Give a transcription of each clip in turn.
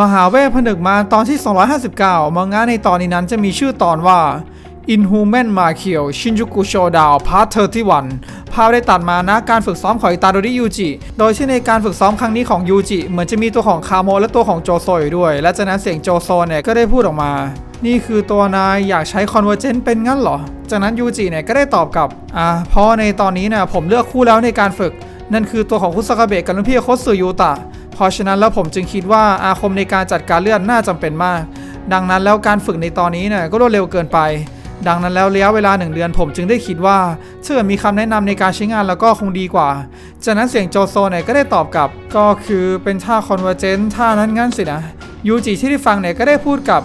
มหาเวทผนึกมารตอนที่ 259 มังงะในตอนนี้นั้นจะมีชื่อตอนว่า Inhuman m a k i o Shinjuku Showdown Part 31 ภาพได้ตัดมานะการฝึกซ้อมของอิตาโดริยูจิ โดยที่ในการฝึกซ้อมครั้งนี้ของยูจิ เหมือนจะมีตัวของคาโมและตัวของโจโซอยู่ด้วย และจากนั้นเสียงโจโซเนี่ยก็ได้พูดออกมา นี่คือตัวนายอยากใช้คอนเวอร์เจนเป็นงั้นเหรอ จากนั้นยูจิเนี่ยก็ได้ตอบกลับ อ่าเพราะในตอนนี้เนี่ยผมเลือกคู่แล้วในการฝึก นั่นคือตัวของคุสากาเบะกับรุ่นพี่โคสึยูตะ ราะฉะนั้นแล้วผมจึงคิดว่าอาคมในการจัดการเลือดน่าจำเป็นมาก ดังนั้นแล้วการฝึกในตอนนี้เนี่ยก็รวดเร็วเกินไป ดังนั้นแล้วระยะเวลาหนึ่งเดือนผมจึงได้คิดว่าถ้าเกิดมีคำแนะนำในการใช้งานแล้วก็คงดีกว่า จากนั้นเสียงโจโซเนี่ยก็ได้ตอบกลับ ก็คือเป็นท่าคอนเวอร์เจนท่านั้นงั้นสินะยูจิที่ได้ฟังเนี่ยก็ได้พูดกับ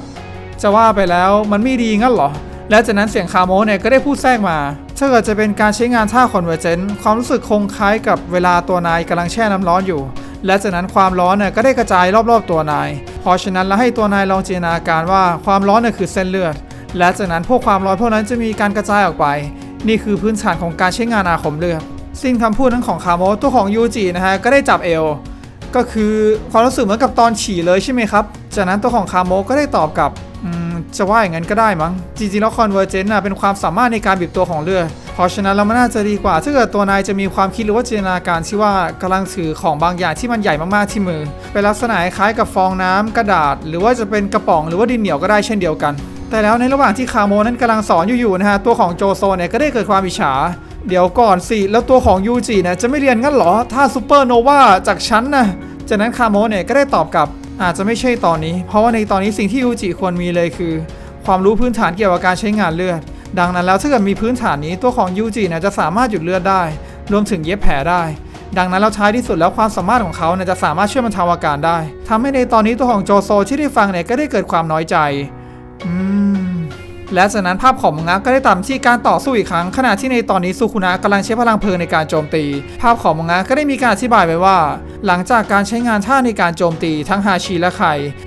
จะว่าไปแล้วมันไม่ดีงั้นเหรอและจากนั้นเสียงคาโมเนี่ยก็ได้พูดแทรกมา ถ้าเกิดจะเป็นการใช้งานท่าคอนเวอร์เจนความรู้สึกคงคล้ายกับเวลาตัวนายกำลังแช่น้ำร้อนอยู่ และจากนั้นความร้อนเนี่ยก็ได้กระจายรอบๆตัวนาย เพราะฉะนั้นแล้วให้ตัวนายลองจินตนาการว่าความร้อนเนี่ยคือเส้นเลือด และจากนั้นพวกความร้อนพวกนั้นจะมีการกระจายออกไป นี่คือพื้นฐานของการใช้งานอาคมเลือดสิ้นคำพูดนั้นของคาโมตัวของยูจินะฮะก็ได้จับเอวก็คือความรู้สึกเหมือนกับตอนฉี่เลยใช่ไหมครับ จากนั้นตัวของคาโมก็ได้ตอบกลับจะว่าอย่างนั้นก็ได้มั้งจริงๆแล้วคอนเวอร์เจนต์เป็นความสามารถในการบีบตัวของเลือด เพราะฉะนั้นเรามันน่าจะดีกว่า ถ้าเกิดตัวนายจะมีความคิดหรือว่าจินตนาการที่ว่ากำลังถือของบางอย่างที่มันใหญ่มากๆที่มือ เป็นลักษณะคล้ายกับฟองน้ำกระดาษ หรือว่าจะเป็นกระป๋องหรือว่าดินเหนียวก็ได้เช่นเดียวกัน แต่แล้วในระหว่างที่คาโมนั้นกำลังสอนอยู่ๆนะฮะตัวของโจโซเนี่ยก็ได้เกิดความอิจฉาเดี๋ยวก่อนสิ แล้วตัวของยูจิเนี่ยจะไม่เรียนงั้นเหรอ ถ้าซูเปอร์โนวาจากฉันนะจากนั้นคาโมเนี่ยก็ได้ตอบกลับ อาจจะไม่ใช่ตอนนี้ เพราะว่าในตอนนี้สิ่งที่ยูจิควรมีเลยคือ ความรู้พื้นฐานเกี่ยวกับการใช้งานเลือด ดังนั้นแล้วถ้าเกิดมีพื้นฐานนี้ตัวของยูจินี่ยจะสามารถหยุดเลือดได้ รวมถึงเย็บแผลได้ ดังนั้นแล้วท้ายที่สุดแล้วความสามารถของเขาเนี่ยจะสามารถช่วยบรรเทาอาการได้ทำให้ในตอนนี้ตัวของโจโซที่ได้ฟังเนี่ยก็ได้เกิดความน้อยใจ อืม และจากนั้นภาพของมังงะก็ได้ตามที่การต่อสู้อีกครั้ง ขณะที่ในตอนนี้ซูคุนะกำลังใช้พลังเพลิงในการโจมตี ภาพของมังงะก็ได้มีการอธิบายไว้ว่า หลังจากการใช้งานท่าในการโจมตีทั้งฮาชิและไค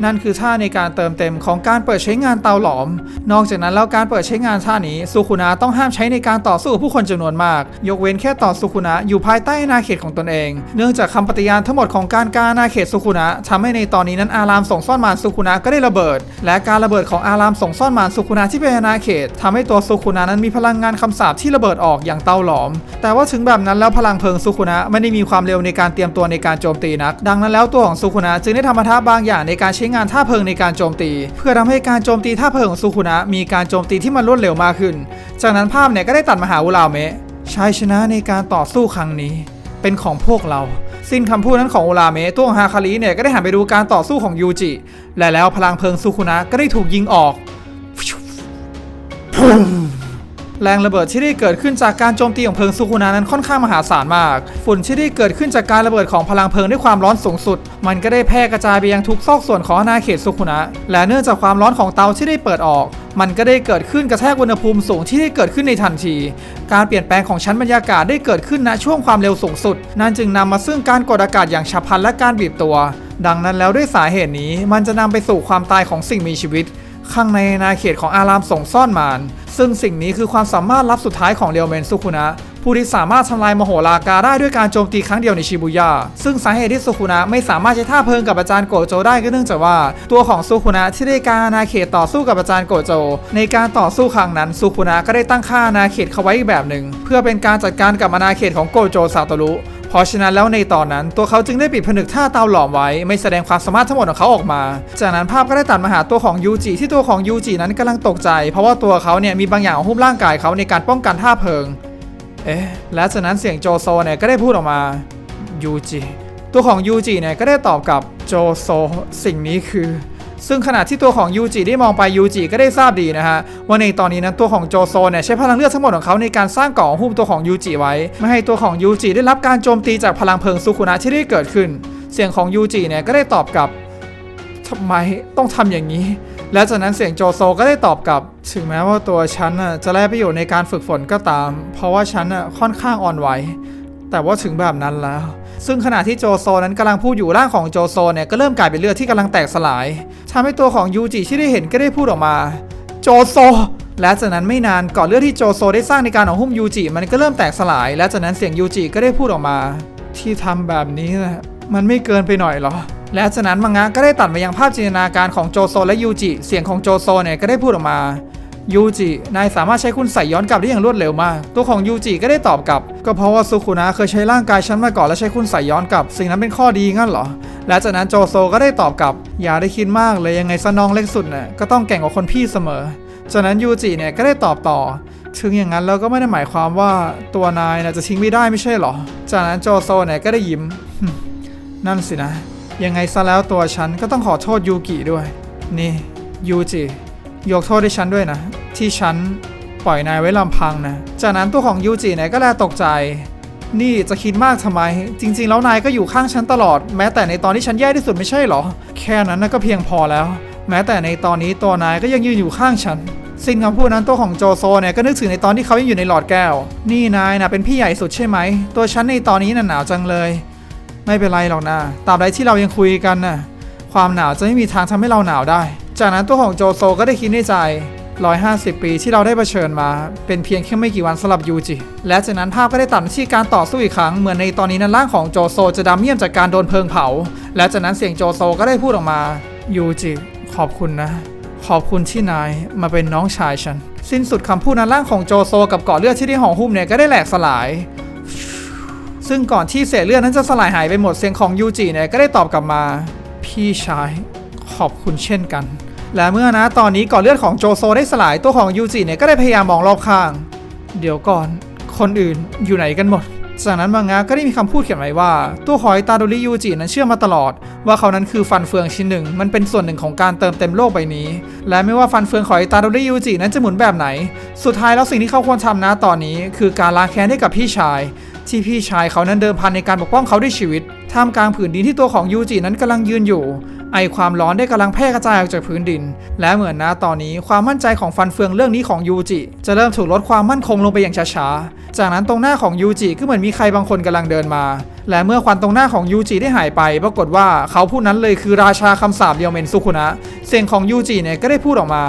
นั่นคือท่าในการเติมเต็มของการเปิดใช้งานเตาหลอม นอกจากนั้นแล้วการเปิดใช้งานท่านี้ซูคุนะต้องห้ามใช้ในการต่อสู้ผู้คนจำนวนมาก ยกเว้นแค่ต่อซูคุนะอยู่ภายใต้อาณาเขตของตนเอง เนื่องจากคำปฏิญาณทั้งหมดของการการอาณาเขตซูคุนะทำให้ในตอนนี้นั้นอารามส่งซ่อนมารซูคุนะก็ได้ระเบิด และการระเบิดของอารามส่งซ่อนมารซูคุนะที่เป็นอาณาเขตทำให้ตัวซูคุนะนั้นมีพลังงานคำสาปที่ระเบิดออกอย่างเตาหลอม แต่ว่าถึงแบบนั้นแล้วพลังเพลิงซูคุนะไม่ได้มีความเร็วในการเตรียมตัวในการโจมตีนัก ดังนั้นแล้วตัวของซูคุนะจึงได้ทำท่าบางอย่างในการใช้งานท่าเพลิงในการโจมตี เพื่อทำให้การโจมตีท่าเพลิงของซูคุนะมีการโจมตีที่มันรวดเร็วมากขึ้น จากนั้นภาพเนี่ยก็ได้ตัดมาหาอุราเมะชัยชนะในการต่อสู้ครั้งนี้ เป็นของพวกเราสิ้นคำพูดนั้นของอุราเมะตัวของฮาคาริเนี่ยก็ได้หันไปดูการต่อสู้ของยูจิ และแล้วพลังเพลิงซูคุนะก็ได้ถูกยิงออก แรงระเบิดที่ได้เกิดขึ้นจากการโจมตีของเพลิงซูคุนะนั้นค่อนข้างมหาศาลมาก ฝุ่นที่ได้เกิดขึ้นจากการระเบิดของพลังเพลิงด้วยความร้อนสูงสุด มันก็ได้แพร่กระจายไปยังทุกซอกส่วนของอาณาเขตซูคุนะและเนื่องจากความร้อนของเตาที่ได้เปิดออก มันก็ได้เกิดขึ้นกระแทกอุณหภูมิสูงที่ได้เกิดขึ้นในทันที การเปลี่ยนแปลงของชั้นบรรยากาศได้เกิดขึ้นณช่วงความเร็วสูงสุด นั่นจึงนำมาซึ่งการกดอากาศอย่างฉับพลันและการบีบตัว ดังนั้นแล้วด้วยสาเหตุนี้ มันจะนำไปสู่ความตายของสิ่งมีชีวิต ข้างในอาเขตของอารามส่งซ่อนมารซึ่งสิ่งนี้คือความสามารถลับสุดท้ายของเรียวเมนซุคุนะผู้ที่สามารถทำลายมโหฬารกาได้ด้วยการโจมตีครั้งเดียวในชิบุย่า ซึ่งสาเหตุที่ซุคุนะไม่สามารถใช้ท่าเพลิงกับอาจารย์โกโจได้ก็เนื่องจากว่า ตัวของซุคุนะที่ได้การอาณาเขตต่อสู้กับอาจารย์โกโจ ในการต่อสู้ครั้งนั้นซุคุนะก็ได้ตั้งค่าอาณาเขตเขาไว้อีกแบบหนึ่งเพื่อเป็นการจัดการกับอาณาเขตของโกโจซาโตรุ เพราะฉะนั้นแล้วในตอนนั้น ตัวเขาจึงได้ปิดผนึกท่าเตาหลอมไว้ ไม่แสดงความสามารถทั้งหมดของเขาออกมา จากนั้นภาพก็ได้ตัดมาหาตัวของยูจิที่ตัวของยูจินั้นกำลังตกใจ เพราะว่าตัวเขาเนี่ยมีบางอย่างหุ้มร่างกายเขาในการป้องกันท่าเพลิง เอ๊ะและจากนั้นเสียงโจโซเนี่ยก็ได้พูดออกมายูจิตัวของยูจิเนี่ยก็ได้ตอบกับโจโซสิ่งนี้คือ ซึ่งขณะที่ตัวของยูจิได้มองไปยูจิก็ได้ทราบดีนะฮะว่าในตอนนี้นั้นตัวของโจโซเนี่ยใช้พลังเลือดทั้งหมดของเขาในการสร้างเกราะหุ้มตัวของยูจิไว้ ไม่ให้ตัวของยูจิได้รับการโจมตีจากพลังเพลิงซูคุนะที่ได้เกิดขึ้น เสียงของยูจิเนี่ยก็ได้ตอบกลับทำไมต้องทำอย่างนี้ และจากนั้นเสียงโจโซก็ได้ตอบกลับ ถึงแม้ว่าตัวฉันน่ะจะแลกประโยชน์ในการฝึกฝนก็ตาม เพราะว่าฉันน่ะค่อนข้างอ่อนไหวแต่ว่าถึงแบบนั้นแล้ว ซึ่งขณะที่โจโซนั้นกำลังพูดอยู่ร่างของโจโซเนี่ยก็เริ่มกลายเป็นเลือดที่กำลังแตกสลายทำให้ตัวของยูจิที่ได้เห็นก็ได้พูดออกมา โจโซและจากนั้นไม่นานก่อนเลือดที่โจโซได้สร้างในการของหุ้มยูจิมันก็เริ่มแตกสลาย และจากนั้นเสียงยูจิก็ได้พูดออกมา ที่ทำแบบนี้นะมันไม่เกินไปหน่อยหรอ และจากนั้นมังงะก็ได้ตัดมายังภาพจินตนาการของโจโซและยูจิ เสียงของโจโซเนี่ยก็ได้พูดออกมา ยูจิ นายสามารถใช้คุณใส่ย้อนกลับได้อย่างรวดเร็วมาก ตัวของยูจิก็ได้ตอบกลับ ก็เพราะว่าซุคุนะเคยใช้ร่างกายฉันมาก่อนและใช้คุณใส่ย้อนกลับ สิ่งนั้นเป็นข้อดีงั้นเหรอ และจากนั้นโจโซก็ได้ตอบกลับ อย่าได้คิดมากเลยยังไงซะน้องเล็กสุดน่ะก็ต้องแก่งกว่าคนพี่เสมอ จากนั้นยูจิเนี่ยก็ได้ตอบต่อ ถึงอย่างนั้นแล้วก็ไม่ได้หมายความว่าตัวนายน่ะจะทิ้งไม่ได้ไม่ใช่เหรอ จากนั้นโจโซเนี่ยก็ได้ยิ้ม นั่นสินะ ยังไงซะแล้วตัวฉันก็ต้องขอโทษยูกิด้วย นี่ยูจิ ยกโทษให้ฉันด้วยนะ ที่ฉันปล่อยนายไว้ลำพังนะ จากนั้นตัวของยูจิเนี่ยก็แลตกใจ นี่จะคิดมากทำไม จริง ๆ แล้วนายก็อยู่ข้างฉันตลอด แม้แต่ในตอนที่ฉันแย่ที่สุดไม่ใช่เหรอ แค่นั้นนะก็เพียงพอแล้ว แม้แต่ในตอนนี้ตัวนายก็ยังยืนอยู่ข้างฉันสิ้นคำพูดนั้นตัวของโจโซเนี่ยก็นึกถึงในตอนที่เขายังอยู่ในหลอดแก้ว นี่นายนะเป็นพี่ใหญ่สุดใช่ไหม ตัวฉันในตอนนี้น่ะหนาวจังเลย ไม่เป็นไรหรอกนะตราบใดที่เรายังคุยกันน่ะความหนาวจะไม่มีทางทำให้เราหนาวได้ จากนั้นตัวของโจโซก็ได้คิดในใจ 150 ปีที่เราได้เผชิญมา เป็นเพียงแค่ไม่กี่วันสำหรับยูจิ และจากนั้นภาพก็ได้ตัดที่การต่อสู้อีกครั้ง เหมือนในตอนนี้นั้นร่างของโจโซจะดำเมี่ยมจากการโดนเพลิงเผา และจากนั้นเสียงโจโซก็ได้พูดออกมา ยูจิ ขอบคุณนะ ขอบคุณที่นายมาเป็นน้องชายฉัน สิ้นสุดคำพูดนั้นร่างของโจโซกับเกาะเลือดที่ได้ห่อหุ้มเนี่ยก็ได้แหลกสลาย ซึ่งก่อนที่เศษเลือดนั้นจะสลายหายไปหมดเสียงของยูจิเนี่ยก็ได้ตอบกลับมา พี่ชาย ขอบคุณเช่นกัน และเมื่อนะตอนนี้ก่อนเลือดของโจโซได้สลายตัวของยูจิเนี่ยก็ได้พยายามมองรอบข้าง เดี๋ยวก่อนคนอื่นอยู่ไหนกันหมด จากนั้นมังงะก็ได้มีคำพูดเขียนไว้ว่า ตัวของอิตาโดริยูจินั้นเชื่อมาตลอด ว่าเขานั้นคือฟันเฟืองชิ้นหนึ่ง มันเป็นส่วนหนึ่งของการเติมเต็มโลกใบนี้ และไม่ว่าฟันเฟืองของอิตาโดริยูจินั้นจะหมุนแบบไหน สุดท้ายแล้วสิ่งที่เขาควรทำนะตอนนี้ คือการล้างแค้นให้กับพี่ชาย ที่พี่ชายเขานั้นเดิมพันในการปกป้องเขาด้วยชีวิตท่ามกลางผืนดินที่ตัวของยูจินั้นกำลังยืนอยู่ ไอความร้อนได้กำลังแพร่กระจายออกจากพื้นดิน และเหมือนนะตอนนี้ความมั่นใจของฟันเฟืองเรื่องนี้ของยูจิจะเริ่มถูกลดความมั่นคงลงไปอย่างช้าๆ จากนั้นตรงหน้าของยูจิก็เหมือนมีใครบางคนกำลังเดินมา และเมื่อควันตรงหน้าของยูจิได้หายไป ปรากฏว่าเขาผู้นั้นเลยคือราชาคำสาปเดียวเมนสุคุนะ เสียงของยูจิเนี่ยก็ได้พูดออกมา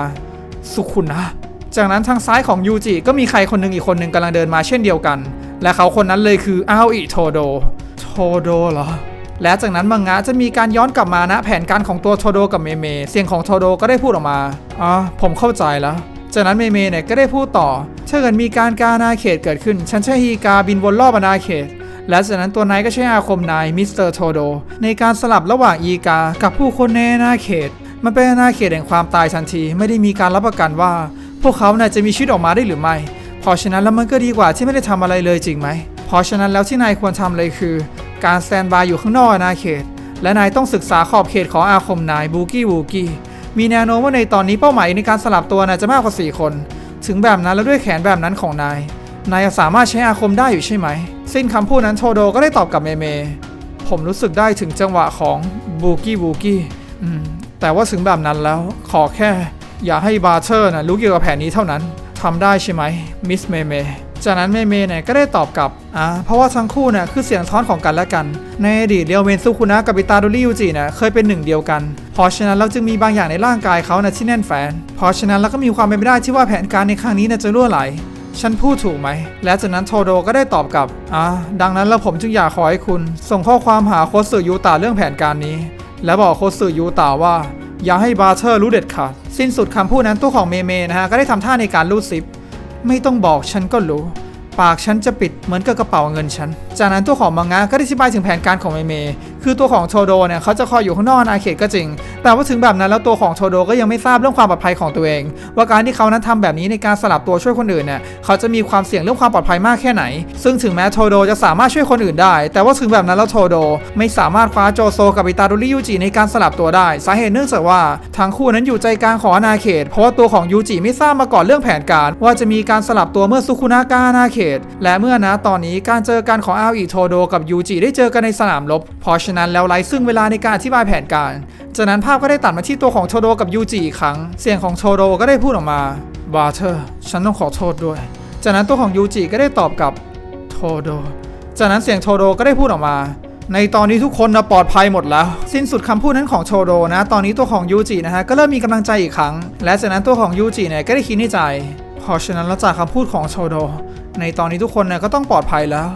สุขุนะ จากนั้นทางซ้ายของยูจิก็มีใครคนหนึ่งอีกคนหนึ่งกำลังเดินมาเช่นเดียวกัน และเขาคนนั้นเลยคืออาโออิโทโด โทโดเหรอ และจากนั้นมังงะจะมีการย้อนกลับมานะแผนการของตัวโทโดกับเมเม เสียงของโทโดก็ได้พูดออกมาอ๋อผมเข้าใจแล้ว จากนั้นเมเมเนี่ยก็ได้พูดต่อ ถ้าเกิดมีการกาณาเขตเกิดขึ้น ฉันใช้ฮีกาบินวนรอบอาณาเขต และจากนั้นตัวนายก็ใช้อาคมนายมิสเตอร์โทโดในการสลับระหว่างอีกา กับผู้คนในอาณาเขต มันเป็นอาณาเขตแห่งความตายทันที ไม่ได้มีการรับประกันว่า พวกเขาน่าจะมีชีวิตออกมาได้หรือไม่เพราะฉะนั้นแล้วมันก็ดีกว่าที่ไม่ได้ทำอะไรเลยจริงไหมเพราะฉะนั้นแล้วที่นายควรทำเลยคือ การสแตนบายอยู่ข้างนอกอาณาเขต และนายต้องศึกษาขอบเขตของอาคมนายบูกี้วูกี้มีแนวโน้มว่าในตอนนี้เป้าหมายในการสลับตัวน่าจะมากกว่า 4 คน ถึงแบบนั้นแล้วด้วยแขนแบบนั้นของนาย นายสามารถใช้อาคมได้อยู่ใช่ไหม สิ้นคำพูดนั้นโทโดก็ได้ตอบกับเมเม ผมรู้สึกได้ถึงจังหวะของบูกี้บูกี้แต่ว่าถึงแบบนั้นแล้วขอแค่ อย่าให้บาร์เทอร์นะรู้เกี่ยวกับแผนนี้เท่านั้นทำได้ใช่ไหมมิสเมเม จากนั้นเมเมเนี่ยก็ได้ตอบกลับอ่าเพราะว่าทั้งคู่เนี่ยคือเสียงท้อนของกันและกัน ในอดีตเรียวเวนซุคุนะกับอิตาโดริยูจิเนี่ยเคยเป็นหนึ่งเดียวกัน เพราะฉะนั้นเราจึงมีบางอย่างในร่างกายเขานะที่แน่นแฟนเพราะฉะนั้นเราก็มีความเป็นไปได้ที่ว่าแผนการในครั้งนี้นจะรั่วไหลฉันพูดถูกไหม และจากนั้นโทโดก็ได้ตอบกลับ อ่า ดังนั้นแล้วผมจึงอยากขอให้คุณ ส่งข้อความหาโคสึยูตาเรื่องแผนการนี้ และบอกโคสึยูตาว่า อย่าให้บาร์เทอร์รู้เด็ดขาด สิ้นสุดคำพูดนั้นตัวของเมเมนะฮะ ก็ได้ทำท่าในการรูดซิป ไม่ต้องบอกฉันก็รู้ ปากฉันจะปิดเหมือนกับกระเป๋าเงินฉัน จากนั้นตัวของมังงะก็ได้อธิบายถึงแผนการของเมเม คือตัวของโทโดเนี่ยเขาจะคอยอยู่ข้างนอกอาณาเขตก็จริง แต่ว่าถึงแบบนั้นแล้วตัวของโทโดก็ยังไม่ทราบเรื่องความปลอดภัยของตัวเอง ว่าการที่เขานั้นทำแบบนี้ในการสลับตัวช่วยคนอื่นเนี่ยเขาจะมีความเสี่ยงเรื่องความปลอดภัยมากแค่ไหน ซึ่งถึงแม้โทโดจะสามารถช่วยคนอื่นได้ แต่ว่าถึงแบบนั้นแล้วโทโด ไม่สามารถคว้าโจโซกับอิตาโดริยูจิในการสลับตัวได้ สาเหตุเนื่องจากว่าทั้งคู่นั้นอยู่ใจกลางของอาณาเขต เพราะว่าตัวของยูจิไม่ทราบมาก่อนเรื่องแผนการ ว่าจะมีการสลับตัวเมื่อซุคุนากาอาณาเขต และเมื่อนะตอนนี้การเจอกันของอาอิโทโดกับยูจิได้เจอกันในสนามรบเพราะฉะนั้นแล้วไร้ซึ่งเวลาในการอธิบายแผนการจากนั้นภาพก็ได้ตัดมาที่ตัวของโทโดกับยูจิอีกครั้ง เสียงของโทโดก็ได้พูดออกมาบาเธอร์ฉันต้องขอโทษด้วย จากนั้นตัวของยูจิก็ได้ตอบกับโทโด จากนั้นเสียงโทโดก็ได้พูดออกมาในตอนนี้ทุกคนนะปลอดภัยหมดแล้ว สิ้นสุดคำพูดนั้นของโทโดนะ ตอนนี้ตัวของยูจินะฮะก็เริ่มมีกำลังใจอีกครั้ง และจากนั้นตัวของยูจิเนี่ยก็ได้คิดในใจเพราะฉะนั้นแล้วจากคำพูดของโทโด ในตอนนี้ทุกคนเนี่ยก็ต้องปลอดภัยแล้ว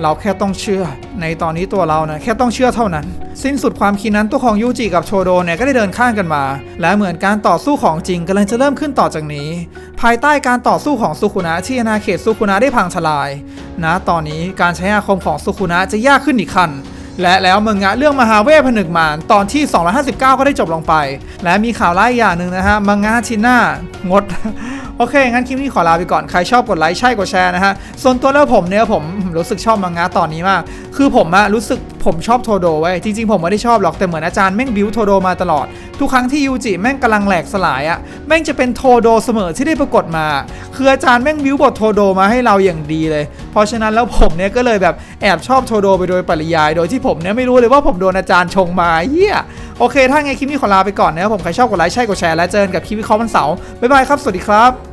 เราแค่ต้องเชื่อในตอนนี้ตัวเรานะแค่ต้องเชื่อเท่านั้น สิ้นสุดความคิดนั้นตัวของยูจิกับโชโดเนี่ยก็ได้เดินข้างกันมา และเหมือนการต่อสู้ของจริงกำลังจะเริ่มขึ้นต่อจากนี้ ภายใต้การต่อสู้ของสุขุนะที่อาณาเขตสุขุนะได้พังทลายนะตอนนี้การใช้อาคมของสุขุนะจะยากขึ้นอีกขั้นและแล้วเมืองงะเรื่องมหาเวทผนึกมารตอนที่ 259 ก็ได้จบลงไป และมีข่าวร้ายอย่างหนึ่งนะฮะมังงะชิน่างด โอเค งั้นคลิปนี้ขอลาไปก่อน ใครชอบกดไลค์ใช่กดแชร์นะฮะ ส่วนตัวแล้วผมเนี่ยผมรู้สึกชอบมังงะตอนนี้มาก คือผมอะรู้สึกผมชอบโทโดไว้ จริงๆผมไม่ได้ชอบหรอก แต่เหมือนอาจารย์แม่งบิวโทโดมาตลอด ทุกครั้งที่ยูจิแม่งกำลังแหลกสลายอะแม่งจะเป็นโทโดเสมอที่ได้ปรากฏมา คืออาจารย์แม่งบิวบทโทโดมาให้เราอย่างดีเลย เพราะฉะนั้นแล้วผมเนี่ยก็เลยแบบแอบชอบโทโดไปโดยปริยาย โดยที่ผมเนี่ยไม่รู้เลยว่าผมโดนอาจารย์ชงมาเฮียโอเค ถ้าไงคลิปนี้ขอลาไปก่อนนะครับผม ใครชอบกดไลค์ ใช่ กดแชร์ และเจอกันกับคลิปวิเคราะห์วันเสาร์ บ๊ายบายครับ สวัสดีครับ